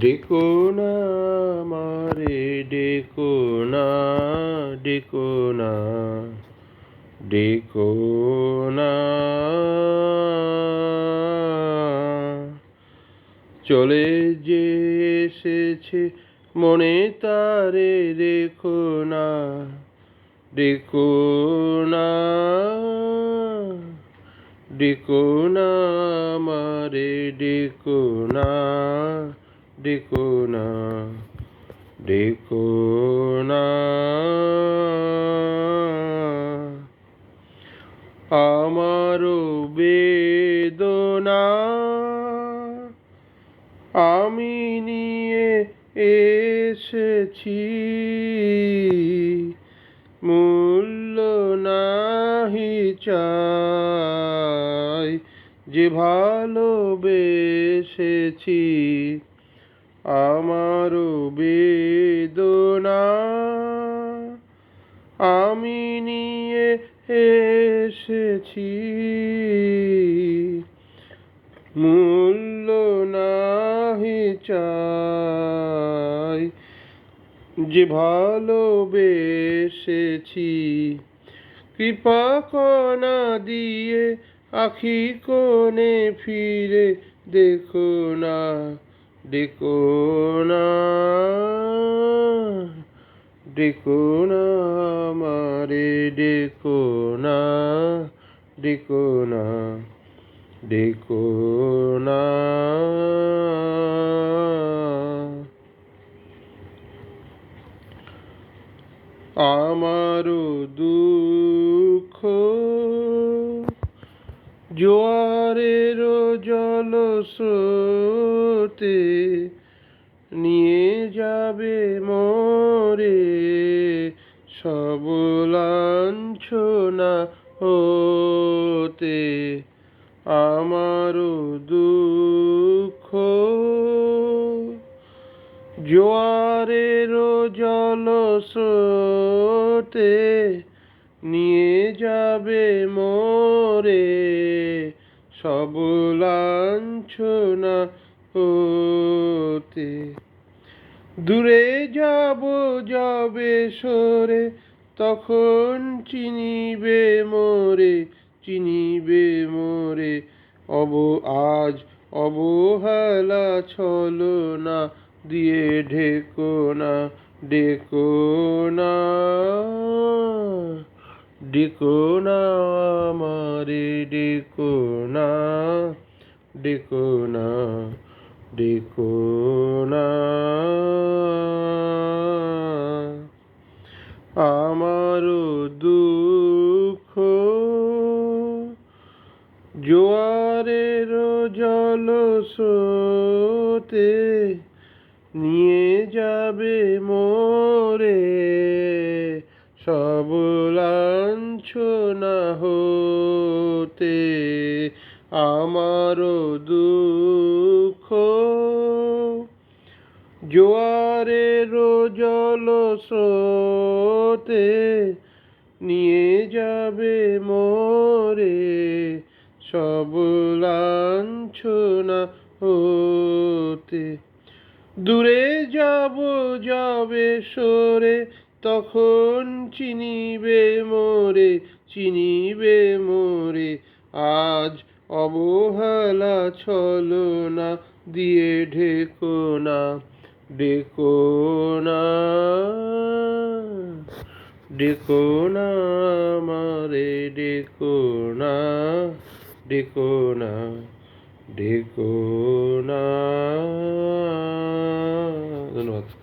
ডেকো না মারে ডেকো না ডেকো না ডেকো না। চলে যে এসেছে মনে তারে রেখো না ডেকো না ডেকো না মারে ডেকো না। ডেকো না ডেকো না আমারও বেদনা আমি নিয়ে এসেছি। মূল্য নাহি চাই যে ভালোবেসেছি। আমারও বেদনা, আমি নিয়ে এসেছি। মূল্য নাহি চাই যে ভালোবেসেছি। কৃপা কণা দিয়ে আখি কোণে ফিরে দেখো না। দেখো না দেখো না মারে দেখো না দেখো দেখো না আমারও দুঃখ জোয়ারের জল স্রোতে নিয়ে যাবে মোরে সব লাঞ্ছনা হতে আমারও দুঃখ। জোয়ারের জল স্রোতে নিয়ে যাবে মোরে সব লাঞ্ছনা হতে। দূরে যাব, যাবে সরে, তখন চিনিবে মোরে চিনিবে মোরে। অব, আজ অবহেলা ছলো না দিয়ে ঢেকো না ডেকো না। ডেকো না আমারে ডেকো না ডেকো না ডেকো না। আমারও দুঃখ জোয়ারের জল স্রোতে নিয়ে যাবে মোরে সব লাঞ্ছনা হতে আমারও দুঃখ। জোয়ারের জল স্রোতে নিয়ে যাবে মোরে সব লাঞ্ছনা হতে। দূরে যাব যাবে সরে তখন চিনিবে মোরে চিনিবে মোরে। আজ অবহেলা ছলো না দিয়ে ঢেকো না ডেকো না ডেকো না মারে ডেকো না ডেকো না ডেকো না। ধন্যবাদ।